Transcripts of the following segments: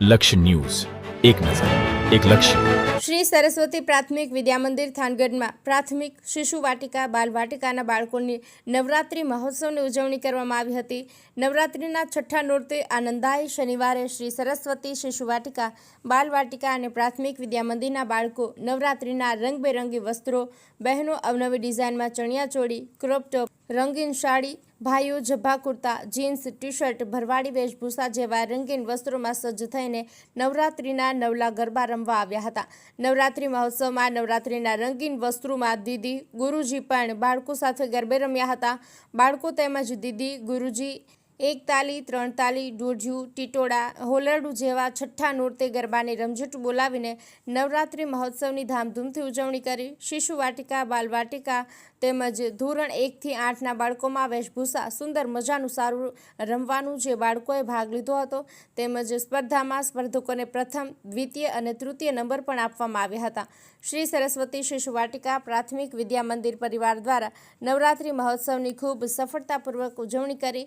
લક્ષ્ય ન્યૂઝ. એક નજર, એક લક્ષ્ય. શ્રી સરસ્વતી પ્રાથમિક વિદ્યામંદિર થાનગઢમાં પ્રાથમિક શિશુ વાટિકા, બાલ વાટિકાના બાળકોની નવરાત્રિ મહોત્સવની ઉજવણી કરવામાં આવી હતી. નવરાત્રિના છઠ્ઠા નોરતે આનંદાય શનિવારે શ્રી સરસ્વતી શિશુ વાટિકા, બાલ વાટિકા અને પ્રાથમિક વિદ્યામંદિરના બાળકો નવરાત્રિના રંગબેરંગી વસ્ત્રો, બહેનો અવનવી ડિઝાઇનમાં ચણિયાચોળી, ક્રોપ ટોપ રંગીન સાડી, ભાઈઓ જભા કુર્તા, જીન્સ ટી શર્ટ ભરવાડી વેશભૂષા જેવા રંગીન વસ્ત્રોમાં સજ્જ થઈને નવરાત્રિના નવલા ગરબા રમવા આવ્યા હતા. નવરાત્રિ મહોત્સવમાં નવરાત્રિના રંગીન વસ્ત્રોમાં દીદી ગુરુજી પણ બાળકો સાથે ગરબે રમ્યા હતા. બાળકો તેમજ દીદી ગુરુજી એક તાલી ત્રણ તાલી દોઢિયું ટીટોળા, હોલરડું જેવા છઠ્ઠા નોરતે ગરબાની રમઝટ બોલાવીને નવરાત્રિ મહોત્સવની ધામધૂમથી ઉજવણી કરી. શિશુ વાટિકા, બાલ વાટિકા તેમજ ધોરણ એકથી આઠના બાળકોમાં વેશભૂષા, સુંદર મજાનું સારું રમવાનું જે બાળકોએ ભાગ લીધો હતો તેમજ સ્પર્ધામાં સ્પર્ધકોને પ્રથમ, દ્વિતીય અને તૃતીય નંબર પણ આપવામાં આવ્યા હતા. શ્રી સરસ્વતી શિશુ વાટિકા પ્રાથમિક વિદ્યા મંદિર પરિવાર દ્વારા નવરાત્રિ મહોત્સવની ખૂબ સફળતાપૂર્વક ઉજવણી કરી.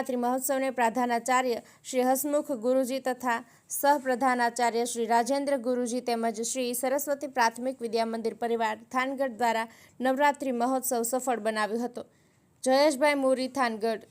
નવરાત્રિ મહોત્સવને પ્રધાનાચાર્ય શ્રી હસમુખ ગુરુજી તથા સહપ્રધાનાચાર્ય શ્રી રાજેન્દ્ર ગુરુજી તેમજ શ્રી સરસ્વતી પ્રાથમિક વિદ્યા મંદિર પરિવાર થાનગઢ દ્વારા નવરાત્રિ મહોત્સવ સફળ બનાવ્યો હતો. જયેશભાઈ મોરી, થાનગઢ.